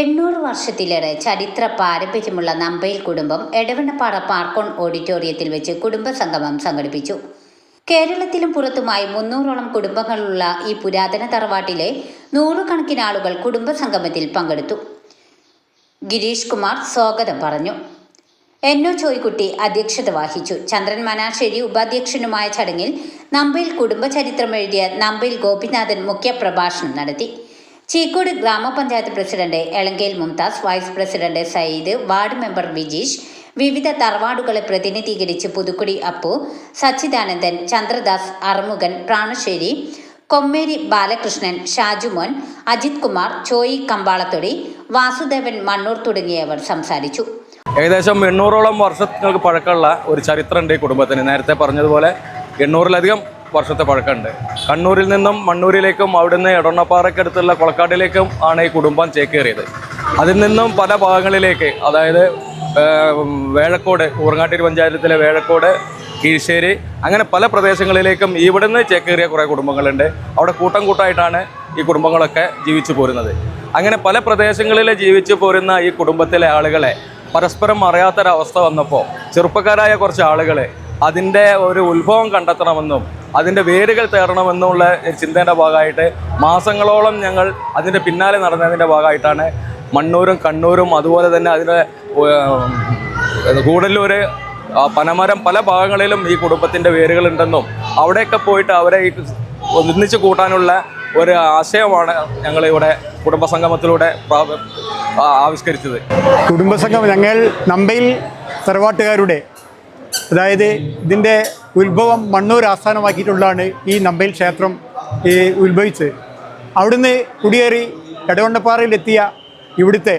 എണ്ണൂറ് വർഷത്തിലേറെ ചരിത്ര പാരമ്പര്യമുള്ള നമ്പയിൽ കുടുംബം എടവണ്ണപ്പാറ പാർക്കോൺ ഓഡിറ്റോറിയത്തിൽ വെച്ച് കുടുംബ സംഗമം സംഘടിപ്പിച്ചു. കേരളത്തിലും പുറത്തുമായി മുന്നൂറോളം കുടുംബങ്ങളുള്ള ഈ പുരാതന തറവാട്ടിലെ നൂറുകണക്കിന് ആളുകൾ കുടുംബസംഗമത്തിൽ പങ്കെടുത്തു. ഗിരീഷ് കുമാർ സ്വാഗതം പറഞ്ഞു. എൻ ഒ ചോയ്ക്കുട്ടി അധ്യക്ഷത വഹിച്ചു. ചന്ദ്രൻ മനാശ്ശേരി ഉപാധ്യക്ഷനുമായ ചടങ്ങിൽ നമ്പയിൽ കുടുംബചരിത്രം എഴുതിയ നമ്പയിൽ ഗോപിനാഥൻ മുഖ്യപ്രഭാഷണം നടത്തി. ചീക്കോട് ഗ്രാമപഞ്ചായത്ത് president Elankel Mumtaz vice president Sayyid ward member Vijeesh വിവിധ തറവാടുകളെ പ്രതിനിധീകരിച്ച് പുതുക്കുടി അപ്പു സച്ചിദാനന്ദൻ ചന്ദ്രദാസ് അറുമുഖൻ പ്രാണശ്ശേരി കൊമ്മേരി ബാലകൃഷ്ണൻ ഷാജുമോൻ അജിത് കുമാർ ചോയി കമ്പാളത്തൊടി വാസുദേവൻ മണ്ണൂർ തുടങ്ങിയവർ സംസാരിച്ചു. ഏകദേശം എണ്ണൂറോളം വർഷങ്ങൾക്ക് പഴക്കമുള്ള ഒരു ചരിത്രമുണ്ട് ഈ കുടുംബത്തിന്. നേരത്തെ പറഞ്ഞതുപോലെ എണ്ണൂറിലധികം വർഷത്തെ പഴക്കമുണ്ട്. കണ്ണൂരിൽ നിന്നും മണ്ണൂരിലേക്കും അവിടുന്ന് എടണ്ണപ്പാറയ്ക്കടുത്തുള്ള കൊളക്കാട്ടിലേക്കും ആണ് ഈ കുടുംബം ചേക്കേറിയത്. അതിൽ നിന്നും പല ഭാഗങ്ങളിലേക്ക് അതായത് വേഴക്കോട് ഊറങ്ങാട്ടിരി പഞ്ചായത്തിലെ വേഴക്കോട് കീഴ്ശ്ശേരി അങ്ങനെ പല പ്രദേശങ്ങളിലേക്കും ഇവിടുന്ന് ചേക്കേറിയ കുറേ കുടുംബങ്ങളുണ്ട്. അവിടെ കൂട്ടം കൂട്ടമായിട്ടാണ് ഈ കുടുംബങ്ങളൊക്കെ ജീവിച്ചു പോരുന്നത്. അങ്ങനെ പല പ്രദേശങ്ങളിൽ ജീവിച്ചു പോരുന്ന ഈ കുടുംബത്തിലെ ആളുകളെ പരസ്പരം അറിയാത്തൊരവസ്ഥ വന്നപ്പോൾ ചെറുപ്പക്കാരായ കുറച്ച് ആളുകൾ അതിന്റെ ഒരു ഉത്ഭവം കണ്ടെത്തണമെന്നും അതിന്റെ വേരുകൾ തേടണമെന്നുള്ള ചിന്തയുടെ ഭാഗമായിട്ട് മാസങ്ങളോളം ഞങ്ങൾ അതിന്റെ പിന്നാലെ നടന്നതിന്റെ ഭാഗമായിട്ടാണ് മണ്ണൂരും കണ്ണൂരും അതുപോലെ തന്നെ അതിന്റെ കൂടല്ലൂർ പനമരം പല ഭാഗങ്ങളിലും ഈ കുടുംബത്തിന്റെ വേരുകളുണ്ടെന്നും അവിടെയൊക്കെ പോയിട്ട് അവരെ ഈ ഒന്നിച്ച് കൂട്ടാനുള്ള ഒരു ആശയമാണ് ഞങ്ങളിവിടെ കുടുംബസംഗമത്തിലൂടെ പ്രാ- ആ, ആവിഷ്കരിച്ചത്. കുടുംബസംഗമം ഞങ്ങൾ നമ്പയിൽ തറവാട്ടുകാരുടെ അതായത് ഇതിന്റെ ഉത്ഭവം മണ്ണൂർ ആസ്ഥാനമാക്കിയിട്ടുള്ളതാണ് ഈ നമ്പയിൽ ക്ഷേത്രം ഉത്ഭവിച്ചത്. അവിടുന്ന് കുടിയേറി എടവണ്ണപ്പാറയിലെത്തിയ ഇവിടുത്തെ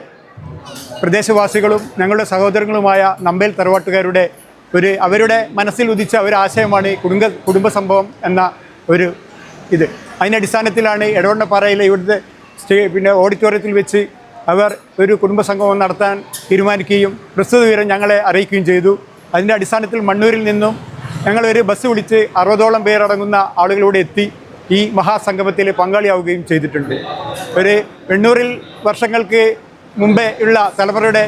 പ്രദേശവാസികളും ഞങ്ങളുടെ സഹോദരങ്ങളുമായ നമ്പയിൽ തറവാട്ടുകാരുടെ ഒരു അവരുടെ മനസ്സിൽ ഉദിച്ച ഒരു ആശയമാണ് കുടുംബ കുടുംബ സംഭവം എന്ന ഒരു ഇത്. അതിന്റെ അടിസ്ഥാനത്തിലാണ് എടവണ്ണപ്പാറയിലെ ഇവിടുത്തെ പിന്നെ ഓഡിറ്റോറിയത്തിൽ വെച്ച് അവർ ഒരു കുടുംബസംഗമം നടത്താൻ തീരുമാനിക്കുകയും പ്രസ്തുത വിവരം ഞങ്ങളെ അറിയിക്കുകയും ചെയ്തു. അതിന്റെ അടിസ്ഥാനത്തിൽ മണ്ണൂരിൽ നിന്നും ഞങ്ങളൊരു ബസ് വിളിച്ച് അറുപതോളം പേരടങ്ങുന്ന ആളുകളോട് എത്തി ഈ മഹാസംഗമത്തിൽ പങ്കാളിയാവുകയും ചെയ്തിട്ടുണ്ട്. ഒരു എണ്ണൂറിൽ വർഷങ്ങൾക്ക് മുമ്പേ ഉള്ള തലമുറയുടെ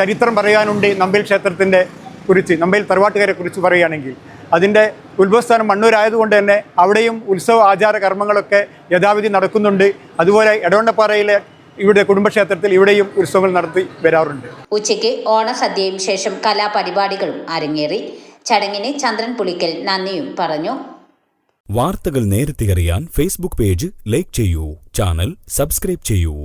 ചരിത്രം പറയാനുണ്ട് നമ്പയിൽ ക്ഷേത്രത്തിന്റെ കുറിച്ച് നമ്പയിൽ തറവാട്ടുകാരെ കുറിച്ച് പറയുകയാണെങ്കിൽ. അതിന്റെ ഉത്ഭവസ്ഥാനം മണ്ണൂരായതുകൊണ്ട് തന്നെ അവിടെയും ഉത്സവ ആചാര കർമ്മങ്ങളൊക്കെ യഥാവിധി നടക്കുന്നുണ്ട്. അതുപോലെ എടവണ്ണപ്പാറയിലെ ഇവിടെ കുടുംബക്ഷേത്രത്തിൽ ഇവിടെയും ഉത്സവങ്ങൾ നടത്തി വരാറുണ്ട്. ഉച്ചയ്ക്ക് ഓണസദ്യയും ശേഷം കലാപരിപാടികളും അരങ്ങേറി. ചടങ്ങിന് ചന്ദ്രൻ പുളിക്കൽ നന്ദിയും പറഞ്ഞു. വാർത്തകൾ നേരത്തെ അറിയാൻ ഫേസ്ബുക്ക് പേജ് ലൈക്ക് ചെയ്യൂ. ചാനൽ സബ്സ്ക്രൈബ് ചെയ്യൂ.